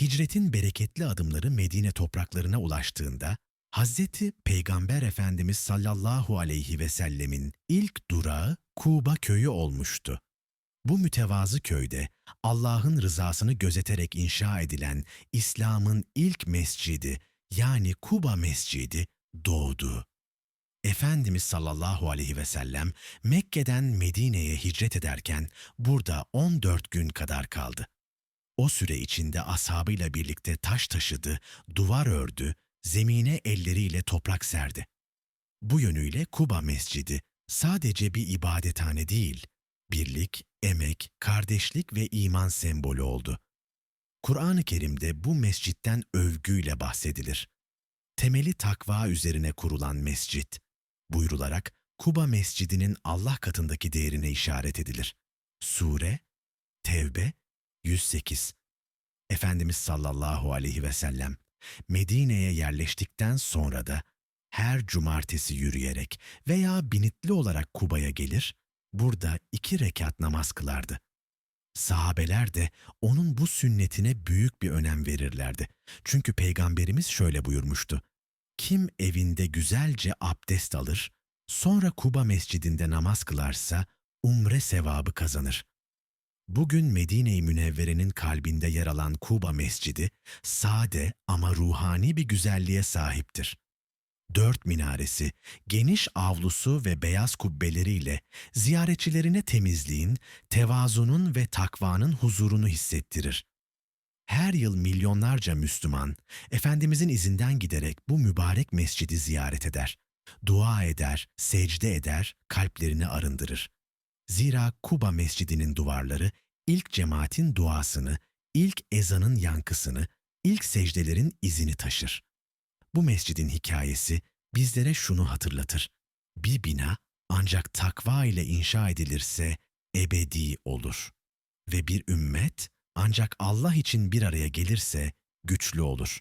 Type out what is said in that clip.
Hicretin bereketli adımları Medine topraklarına ulaştığında, Hazreti Peygamber Efendimiz sallallahu aleyhi ve sellemin ilk durağı Kuba köyü olmuştu. Bu mütevazı köyde Allah'ın rızasını gözeterek inşa edilen İslam'ın ilk mescidi yani Kuba Mescidi doğdu. Efendimiz sallallahu aleyhi ve sellem Mekke'den Medine'ye hicret ederken burada 14 gün kadar kaldı. O süre içinde ashabıyla birlikte taş taşıdı, duvar ördü, zemine elleriyle toprak serdi. Bu yönüyle Kuba Mescidi sadece bir ibadethane değil, birlik, emek, kardeşlik ve iman sembolü oldu. Kur'an-ı Kerim'de bu mescitten övgüyle bahsedilir. Temeli takva üzerine kurulan mescit buyrularak Kuba Mescidi'nin Allah katındaki değerine işaret edilir. Sure Tevbe 108 Efendimiz sallallahu aleyhi ve sellem Medine'ye yerleştikten sonra da her cumartesi yürüyerek veya binitli olarak Kuba'ya gelir, burada iki rekat namaz kılardı. Sahabeler de onun bu sünnetine büyük bir önem verirlerdi. Çünkü Peygamberimiz şöyle buyurmuştu. Kim evinde güzelce abdest alır, sonra Kuba mescidinde namaz kılarsa umre sevabı kazanır. Bugün Medine-i Münevvere'nin kalbinde yer alan Kuba Mescidi, sade ama ruhani bir güzelliğe sahiptir. Dört minaresi, geniş avlusu ve beyaz kubbeleriyle ziyaretçilerine temizliğin, tevazunun ve takvanın huzurunu hissettirir. Her yıl milyonlarca Müslüman, Efendimizin izinden giderek bu mübarek mescidi ziyaret eder. Dua eder, secde eder, kalplerini arındırır. Zira Kuba Mescidi'nin duvarları ilk cemaatin duasını, ilk ezanın yankısını, ilk secdelerin izini taşır. Bu mescidin hikayesi bizlere şunu hatırlatır. Bir bina ancak takva ile inşa edilirse ebedi olur. Ve bir ümmet ancak Allah için bir araya gelirse güçlü olur.